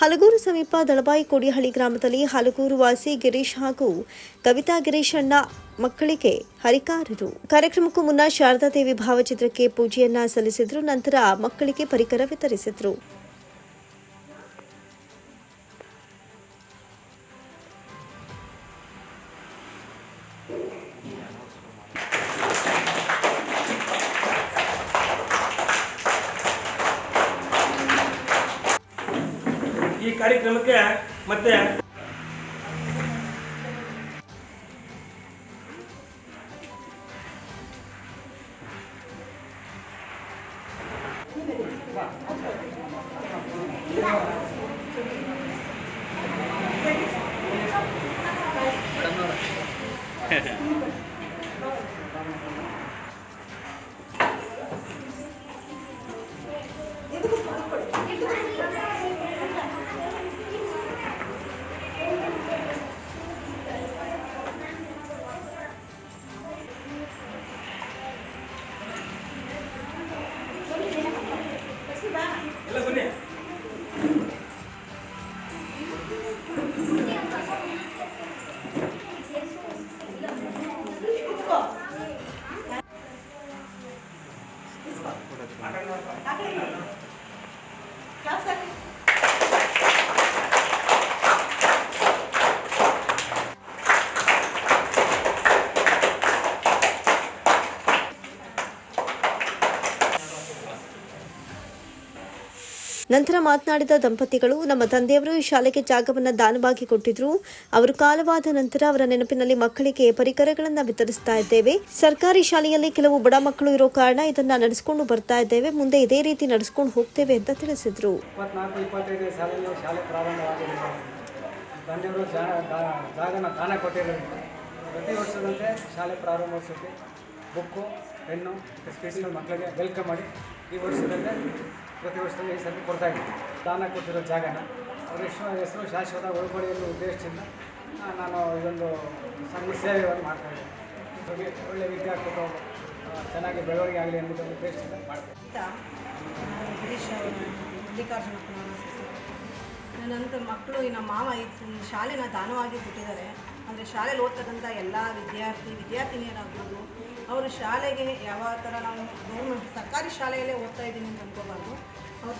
ಹಲಗೂರು ಸಮೀಪ ದಳಬಾಯಿ ಕೋಡಿಹಳ್ಳಿ ಗ್ರಾಮದಲ್ಲಿ ಹಲಗೂರು ವಾಸಿ ಗಿರೀಶ್ ಹಾಗೂ ಕವಿತಾ ಗಿರೀಶ್ ಅಣ್ಣ ಮಕ್ಕಳಿಗೆ ಹರಿಕಾರರು. ಕಾರ್ಯಕ್ರಮಕ್ಕೂ ಮುನ್ನ ಶಾರದಾ ದೇವಿ ಭಾವಚಿತ್ರಕ್ಕೆ ಪೂಜೆಯನ್ನ ಸಲ್ಲಿಸಿದ್ರು. ನಂತರ ಮಕ್ಕಳಿಗೆ ಪರಿಕರ ವಿತರಿಸಿದ್ರು ಕಾರ್ಯಕ್ರಮಕ್ಕೆ ಮತ್ತೆ ನಂತರ ಮಾತನಾಡಿದ ದಂಪತಿಗಳು, ನಮ್ಮ ತಂದೆಯವರು ಈ ಶಾಲೆಗೆ ಜಾಗವನ್ನು ದಾನವಾಗಿ ಕೊಟ್ಟಿದ್ರು. ಅವರು ಕಾಲವಾದ ನಂತರ ಅವರ ನೆನಪಿನಲ್ಲಿ ಮಕ್ಕಳಿಗೆ ಪರಿಕರಗಳನ್ನು ವಿತರಿಸ್ತಾ ಇದ್ದೇವೆ. ಸರ್ಕಾರಿ ಶಾಲೆಯಲ್ಲಿ ಕೆಲವು ಬಡ ಮಕ್ಕಳು ಇರೋ ಕಾರಣ ಇದನ್ನ ನಡೆಸಿಕೊಂಡು ಬರ್ತಾ ಇದ್ದೇವೆ. ಮುಂದೆ ಇದೇ ರೀತಿ ನಡೆಸ್ಕೊಂಡು ಹೋಗ್ತೇವೆ ಅಂತ ತಿಳಿಸಿದ್ರು. ಪ್ರತಿ ವರ್ಷದಂತೆ ಶಾಲೆ ಪ್ರಾರಂಭೋತ್ಸವಕ್ಕೆ ಬುಕ್ಕು, ಪೆನ್ನು ಸ್ಪೆಷಲ್ ಮಕ್ಕಳಿಗೆ ವೆಲ್ಕಮ್ ಮಾಡಿ ಈ ವರ್ಷದಲ್ಲೇ ಪ್ರತಿ ವರ್ಷದಲ್ಲಿ ಈ ಸರ್ತಿ ಕೊಡ್ತಾ ಇದ್ದೀವಿ ದಾನ ಕೊಟ್ಟಿರೋ ಜಾಗನ. ಅವ್ರ ಹೆಸರು ಹೆಸರು ಶಾಶ್ವತ ಉಳ್ಕೊಳ್ಳಿ ಅನ್ನೋ ಉದ್ದೇಶದಿಂದ ನಾನು ಇದೊಂದು ಸಣ್ಣ ಸೇವೆಯನ್ನು ಮಾಡ್ತಾ ಇದ್ದೀನಿ. ಒಳ್ಳೆ ಒಳ್ಳೆಯ ವಿದ್ಯಾ ಚೆನ್ನಾಗಿ ಬೆಳವಣಿಗೆ ಆಗಲಿ ಅನ್ನೋದನ್ನು ಉದ್ದೇಶದಿಂದ ಮಾಡ್ತೀನಿ ನನ್ನಂತ ಮಕ್ಕಳು ನಮ್ಮ ಮಾವ ಶಾಲೆನ ದಾನವಾಗಿ ಕೊಟ್ಟಿದ್ದಾರೆ ಅಂದರೆ ಶಾಲೆಯಲ್ಲಿ ಓದ್ತಕ್ಕಂಥ ಎಲ್ಲ ವಿದ್ಯಾರ್ಥಿ, ವಿದ್ಯಾರ್ಥಿನಿಯರಾಗ್ಬೋದು, ಅವರು ಶಾಲೆಗೆ ಯಾವ ಥರ ನಾವು ಗೌರ್ಮೆಂಟ್ ಸರ್ಕಾರಿ ಶಾಲೆಯಲ್ಲೇ ಓದ್ತಾ ಇದ್ದೀನಿ ಅಂತ ಅನ್ಕೋಬಾರ್ದು.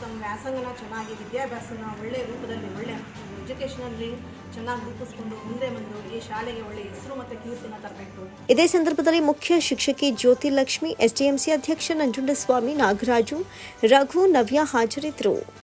ತಮ್ಮ ವ್ಯಾಸಂಗನ ಚೆನ್ನಾಗಿ, ವಿದ್ಯಾಭ್ಯಾಸನ ಒಳ್ಳೆಯ ರೂಪದಲ್ಲಿ, ಒಳ್ಳೆ ಎಜುಕೇಷನಲ್ಲಿ ಚೆನ್ನಾಗಿ ರೂಪಿಸ್ಕೊಂಡು ಮುಂದೆ ಬಂದು ಈ ಶಾಲೆಗೆ ಒಳ್ಳೆ ಹೆಸರು ಮತ್ತು ಕೀರ್ತಿನ ತರಬೇಕು. ಇದೇ ಸಂದರ್ಭದಲ್ಲಿ ಮುಖ್ಯ ಶಿಕ್ಷಕಿ ಜ್ಯೋತಿ ಲಕ್ಷ್ಮಿ ಎಸ್ಡಿಎಂಸಿ ಅಧ್ಯಕ್ಷ ನಂಜುಂಡಸ್ವಾಮಿ, ನಾಗರಾಜು, ರಘು, ನವ್ಯ ಹಾಜರಿದ್ದರು.